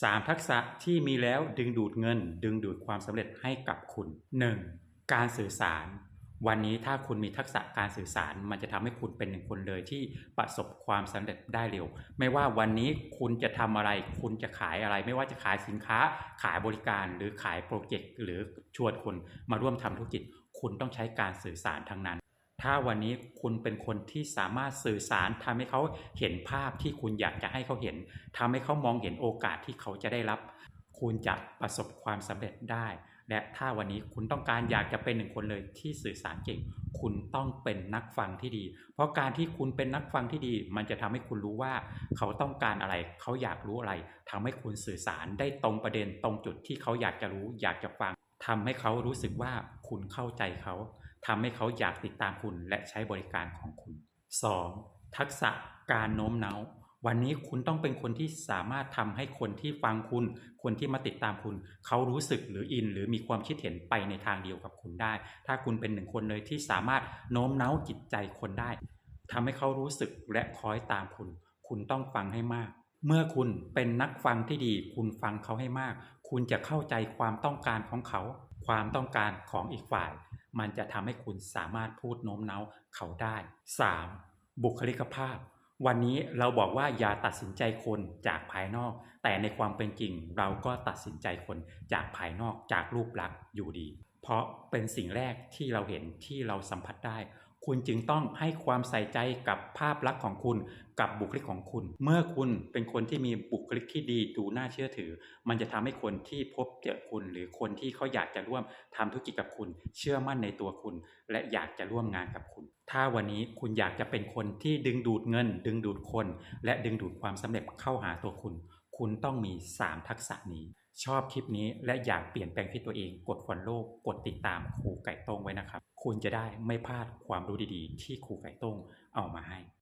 3 ทักษะที่มีแล้วดึงดูดเงิน ดึงดูดความสำเร็จให้กับคุณ 1. การสื่อสาร วันนี้ถ้าคุณมีทักษะการสื่อสาร มันจะทำให้คุณเป็นหนึ่งคนเลยที่ประสบความสำเร็จได้เร็ว ไม่ว่าวันนี้คุณจะทำอะไร คุณจะขายอะไร ไม่ว่าจะขายสินค้า ขายบริการ หรือขายโปรเจกต์หรือชวนคนมาร่วมทำธุรกิจ คุณต้องใช้การสื่อสารทั้งนั้น ถ้าวันนี้คุณเป็นคนที่สามารถสื่อสารทำให้เขาเห็นภาพที่คุณอยากจะให้เขาเห็นทำให้เขามองเห็นโอกาสที่เขาจะได้รับ คุณจะประสบความสำเร็จได้ และถ้าวันนี้คุณต้องการอยากจะเป็นหนึ่งคนเลยที่สื่อสารเก่ง คุณต้องเป็นนักฟังที่ดี เพราะการที่คุณเป็นนักฟังที่ดี มันจะทำให้คุณรู้ว่าเขาต้องการอะไร เขาอยากรู้อะไรทำให้คุณสื่อสารได้ตรงประเด็นตรงจุดที่เขาอยากจะรู้ อยากจะฟังทำให้เขารู้สึกว่าคุณเข้าใจเขา ทำให้เขาอยากติดตามคุณและใช้บริการของคุณ 2. ทักษะการโน้มน้าว วันนี้คุณต้องเป็นคนที่สามารถทำให้คนที่ฟังคุณ คนที่มาติดตามคุณ เขารู้สึกหรืออิน หรือมีความคิดเห็นไปในทางเดียวกับคุณได้ ถ้าคุณเป็นหนึ่งคนเลยที่สามารถโน้มน้าวจิตใจคนได้ทำให้เขารู้สึกและคอยตามคุณ คุณต้องฟังให้มาก เมื่อคุณเป็นนักฟังที่ดี คุณฟังเขาให้มาก คุณจะเข้าใจความต้องการของเขา ความต้องการของอีกฝ่าย มันจะทำให้คุณสามารถพูดโน้มน้าวเขาได้ 3. บุคลิกภาพ วันนี้เราบอกว่าอย่าตัดสินใจคนจากภายนอก แต่ในความเป็นจริง เราก็ตัดสินใจคนจากภายนอกจากรูปลักษณ์อยู่ดี เพราะเป็นสิ่งแรกที่เราเห็นที่เราสัมผัสได้ คุณจึงต้องให้ความใส่ใจกับภาพลักษณ์ของคุณ กับบุคลิกของคุณ เมื่อคุณเป็นคนที่มีบุคลิกที่ดีดูน่าเชื่อถือ มันจะทำให้คนที่พบเจอคุณ หรือคนที่เขาอยากจะร่วมทำธุรกิจกับคุณ เชื่อมั่นในตัวคุณ และอยากจะร่วมงานกับคุณ ถ้าวันนี้คุณอยากจะเป็นคนที่ดึงดูดเงิน ดึงดูดคน และดึงดูดความสำเร็จเข้าหาตัวคุณ คุณต้องมี 3 ทักษะนี้ ชอบคลิปนี้และอยากเปลี่ยนแปลงที่ตัวเอง กดฟอลโล่กดติดตามครูไก่โต้งไว้นะครับ คุณจะได้ไม่พลาดความรู้ดีๆ ที่ครูไก่โต้งเอามาให้